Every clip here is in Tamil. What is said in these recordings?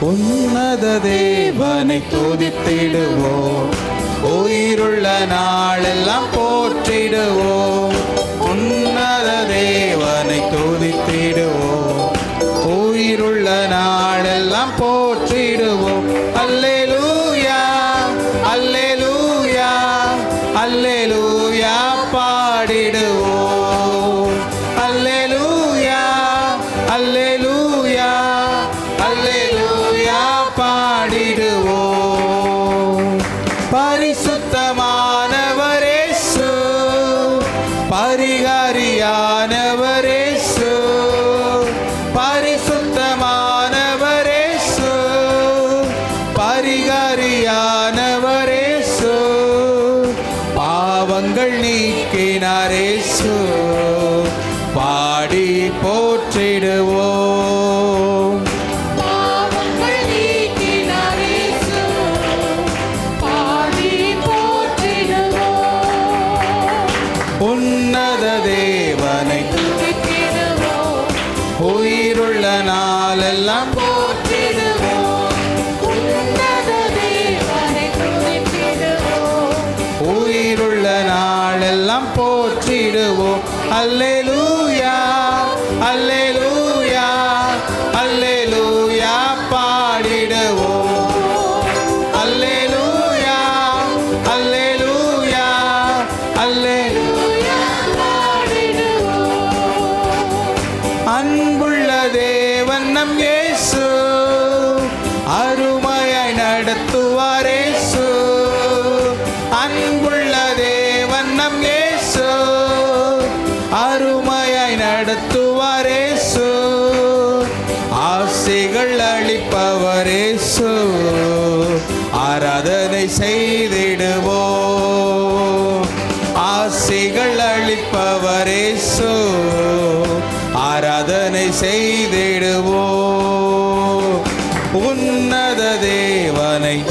உன்னத தேவனை துதித்திடுவோம். உயிருள்ள நாளெல்லாம் போற்றிடுவோம். உன்னத தேவனை துதித்திடுவோம். உயிருள்ள நாளெல்லாம் போற்றிடுவோம். அல்லே உன்னத தேவனை. உயிருள்ள நாளெல்லாம் உயிருள்ள நாளெல்லாம் போற்றிடுவோம். அல்லேலூயா அல்லே வண்ணம் ஏசு இயேசு. அருமையாய் நடத்துவாரேசு அன்புள்ள தேவன் ஏசு இயேசு. அருமையாய் நடத்துவாரேசு ஆசைகள் அளிப்பவரேசு ஆராதனை செய்திடுவோ ஆசைகள் அளிப்பவரேசு ஆராதனை செய்திடுவோம். உன்னத தேவனை.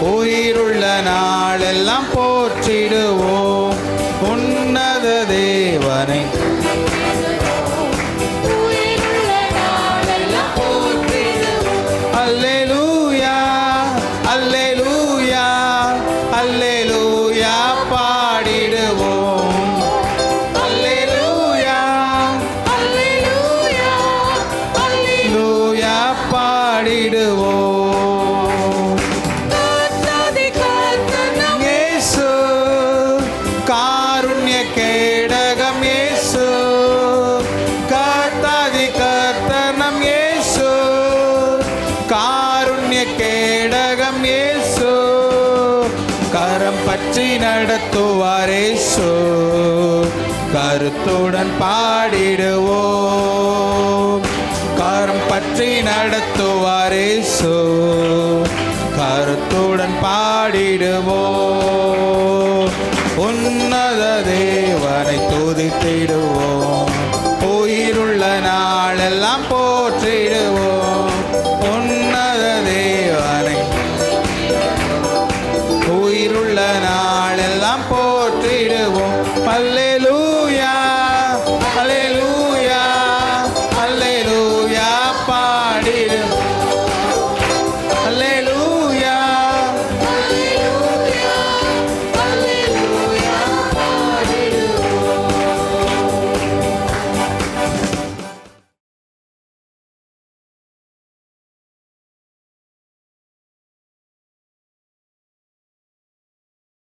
உயிருள்ள நாளெல்லாம் போற்றிடுவோம். உன்னத தேவனை. பாடிடுவோம். இயேசு காருண்ய கேடகம் இயேசு கர்த்தாதி கர்த்தனம் இயேசு காருண்ய கேடகம் இயேசு கரம் பற்றி கருத்துடன் பாடிடுவோம். பற்றி நடத்துவாரே சோ கருத்துடன் பாடிடுவோ. உன்னத தேவனை துதித்திடுவோம். உயிருள்ள நாளெல்லாம் போ